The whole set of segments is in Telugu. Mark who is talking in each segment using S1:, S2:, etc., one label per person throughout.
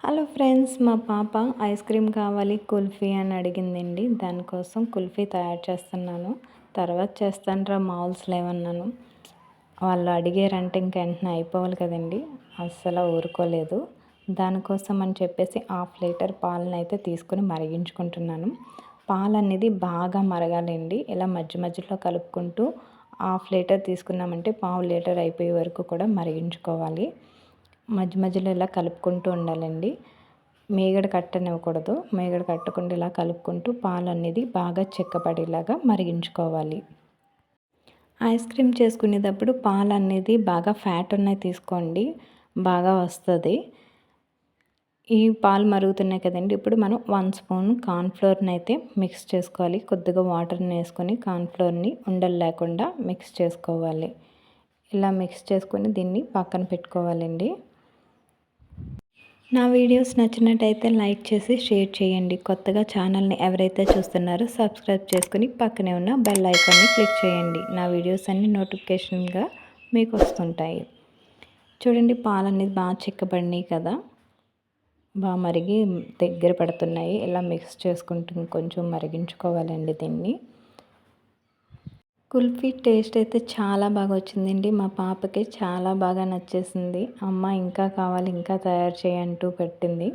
S1: హలో ఫ్రెండ్స్ మా పాప ఐస్ క్రీమ్ కావాలి కుల్ఫీ అని అడిగిందండి. దానికోసం కుల్ఫీ తయారు చేస్తున్నాను. తర్వాత చేస్తానరా మాల్స్ లేవన్నాను. వాళ్ళు అడిగారంటే ఇంక వెంటనే అయిపోవాలి కదండి. అస్సలు ఊరుకోలేదు. దానికోసం అని చెప్పేసి హాఫ్ లీటర్ పాలను అయితే తీసుకుని మరిగించుకుంటున్నాను. పాలు అనేది బాగా మరగాలండి. ఇలా మధ్య మధ్యలో కలుపుకుంటూ హాఫ్ లీటర్ తీసుకున్నామంటే పావు లీటర్ అయిపోయే వరకు కూడా మరిగించుకోవాలి. మధ్య మధ్యలో ఇలా కలుపుకుంటూ ఉండాలండి. మేగడ కట్టనివ్వకూడదు. మేగడ కట్టకుండా ఇలా కలుపుకుంటూ పాలు అనేది బాగా చెక్కపడేలాగా మరిగించుకోవాలి. ఐస్ క్రీమ్ చేసుకునేటప్పుడు పాలు అనేది బాగా ఫ్యాట్ ఉన్నాయి తీసుకోండి. బాగా వస్తుంది. ఈ పాలు మరుగుతున్నాయి కదండి. ఇప్పుడు మనం వన్ స్పూన్ కార్న్ఫ్లోర్ని అయితే మిక్స్ చేసుకోవాలి. కొద్దిగా వాటర్ని వేసుకొని కార్న్ఫ్లోర్ని ఉండలు లేకుండా మిక్స్ చేసుకోవాలి. ఇలా మిక్స్ చేసుకొని దీన్ని పక్కన పెట్టుకోవాలండి. నా వీడియోస్ నచ్చినట్టయితే లైక్ చేసి షేర్ చేయండి. కొత్తగా ఛానల్ని ఎవరైతే చూస్తున్నారో సబ్స్క్రైబ్ చేసుకుని పక్కనే ఉన్న బెల్ ఐకాన్ని క్లిక్ చేయండి. నా వీడియోస్ అన్ని నోటిఫికేషన్గా మీకు వస్తుంటాయి చూడండి పాలు అనేది బాగా చిక్కబడినాయి కదా. బాగా మరిగి దగ్గర పడుతున్నాయి. ఇలా మిక్స్ చేసుకుంటూ కొంచెం మరిగించుకోవాలండి దీన్ని. కుల్ఫీ టేస్ట్ అయితే చాలా బాగా వచ్చిందండి. మా పాపకి చాలా బాగా నచ్చేసింది. అమ్మ ఇంకా కావాలి ఇంకా తయారు చేయంటూ పెట్టింది.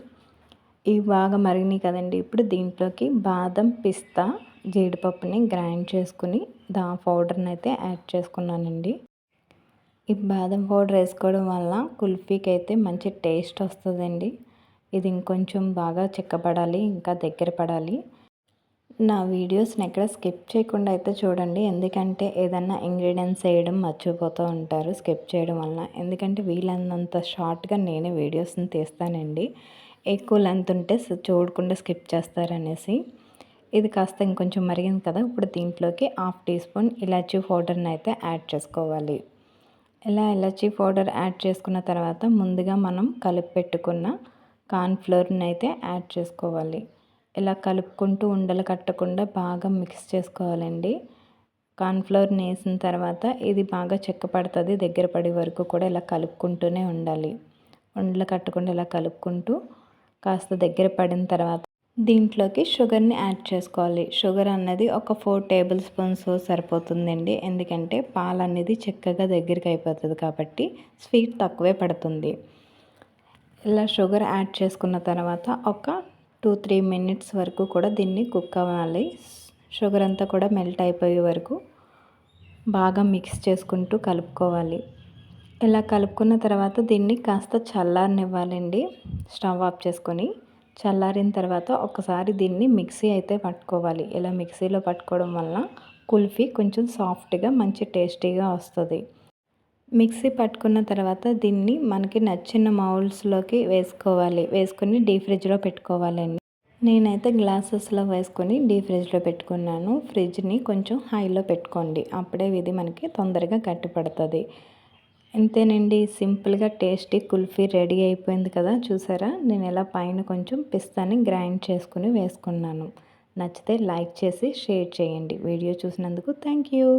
S1: ఇవి బాగా మరిగినాయి కదండి. ఇప్పుడు దీంట్లోకి బాదం పిస్తా జీడిపప్పుని గ్రైండ్ చేసుకుని దా పౌడర్ని అయితే యాడ్ చేసుకున్నానండి. ఈ బాదం పౌడర్ వేసుకోవడం వల్ల కుల్ఫీకి అయితే మంచి టేస్ట్ వస్తుందండి. ఇది ఇంకొంచెం బాగా చిక్కబడాలి ఇంకా దగ్గర పడాలి. నా వీడియోస్ని ఎక్కడ స్కిప్ చేయకుండా అయితే చూడండి. ఎందుకంటే ఏదన్నా ఇంగ్రీడియంట్స్ వేయడం మర్చిపోతూ ఉంటారు స్కిప్ చేయడం వల్ల ఎందుకంటే వీలైనంత షార్ట్గా నేనే వీడియోస్ని తీస్తానండి. ఎక్కువ లెంత్ ఉంటే చూడకుండా స్కిప్ చేస్తారనేసి. ఇది కాస్త ఇంకొంచెం మరిగింది కదా ఇప్పుడు దీంట్లోకి హాఫ్ టీ స్పూన్ ఇలాచీ పౌడర్ని అయితే యాడ్ చేసుకోవాలి. ఇలా ఇలాచీ పౌడర్ యాడ్ చేసుకున్న తర్వాత ముందుగా మనం కలిపి పెట్టుకున్న కార్న్ఫ్లోర్ని అయితే యాడ్ చేసుకోవాలి. ఇలా కలుపుకుంటూ ఉండలు కట్టకుండా బాగా మిక్స్ చేసుకోవాలండి. కార్న్ఫ్లవర్ని వేసిన తర్వాత ఇది బాగా చెక్క పడుతుంది. దగ్గర పడే వరకు కూడా ఇలా కలుపుకుంటూనే ఉండాలి. ఉండలు కట్టకుండా ఇలా కలుపుకుంటూ కాస్త దగ్గర పడిన తర్వాత దీంట్లోకి షుగర్ని యాడ్ చేసుకోవాలి. షుగర్ అన్నది ఒక ఫోర్ టేబుల్ స్పూన్స్ సరిపోతుందండి. ఎందుకంటే పాలు అనేది చక్కగా దగ్గరికి అయిపోతుంది కాబట్టి స్వీట్ తక్కువే పడుతుంది. ఇలా షుగర్ యాడ్ చేసుకున్న తర్వాత ఒక టూ త్రీ మినిట్స్ వరకు కూడా దీన్ని కుక్ అవ్వాలి. షుగర్ అంతా కూడా మెల్ట్ అయిపోయే వరకు బాగా మిక్స్ చేసుకుంటూ కలుపుకోవాలి. ఇలా కలుపుకున్న తర్వాత దీన్ని కాస్త చల్లారనివ్వాలండి. స్టవ్ ఆఫ్ చేసుకొని చల్లారిన తర్వాత ఒకసారి దీన్ని మిక్సీ అయితే పట్టుకోవాలి. ఇలా మిక్సీలో పట్టుకోవడం వల్ల కుల్ఫీ కొంచెం సాఫ్ట్గా మంచి టేస్టీగా వస్తుంది. మిక్సీ పట్టుకున్న తర్వాత దీన్ని మనకి నచ్చిన మౌల్స్లోకి వేసుకోవాలి. వేసుకొని డీ ఫ్రిడ్జ్లో పెట్టుకోవాలండి. నేనైతే గ్లాసెస్లో వేసుకొని డీ ఫ్రిడ్జ్లో పెట్టుకున్నాను. ఫ్రిడ్జ్ని కొంచెం హైలో పెట్టుకోండి. అప్పుడే ఇది మనకి తొందరగా గట్టిపడుతుంది. ఇంతేనండి. సింపుల్గా టేస్టీ కుల్ఫీ రెడీ అయిపోయింది కదా. చూసారా? నేను ఎలా పైన కొంచెం పిస్తాని గ్రైండ్ చేసుకుని వేసుకున్నాను. నచ్చితే లైక్ చేసి షేర్ చేయండి. వీడియో చూసినందుకు థ్యాంక్ యూ